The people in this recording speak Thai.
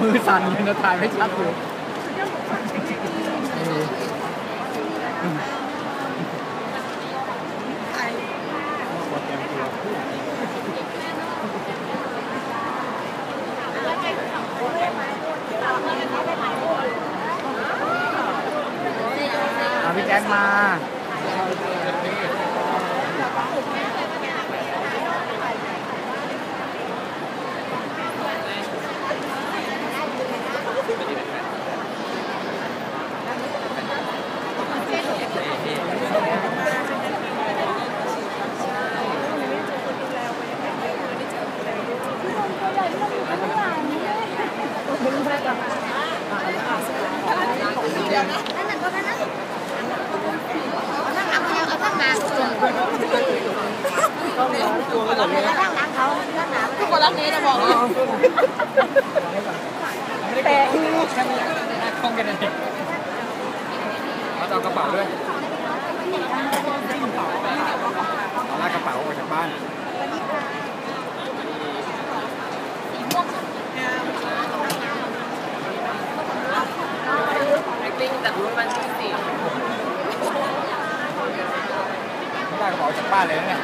มือสั่นเลยนะถ่ายไม่ชัดเลยพี่แจ็คมา ทุกคนรักนี้นะบอกแต่แค่ไม่อยากได้คล่องกันเองเราเอากระเป๋าด้วยเอาลากกระเป๋าออกจากบ้าน วันที่สี่ไม่ได้กระเป๋าจากบ้านเลยนะเนี่ย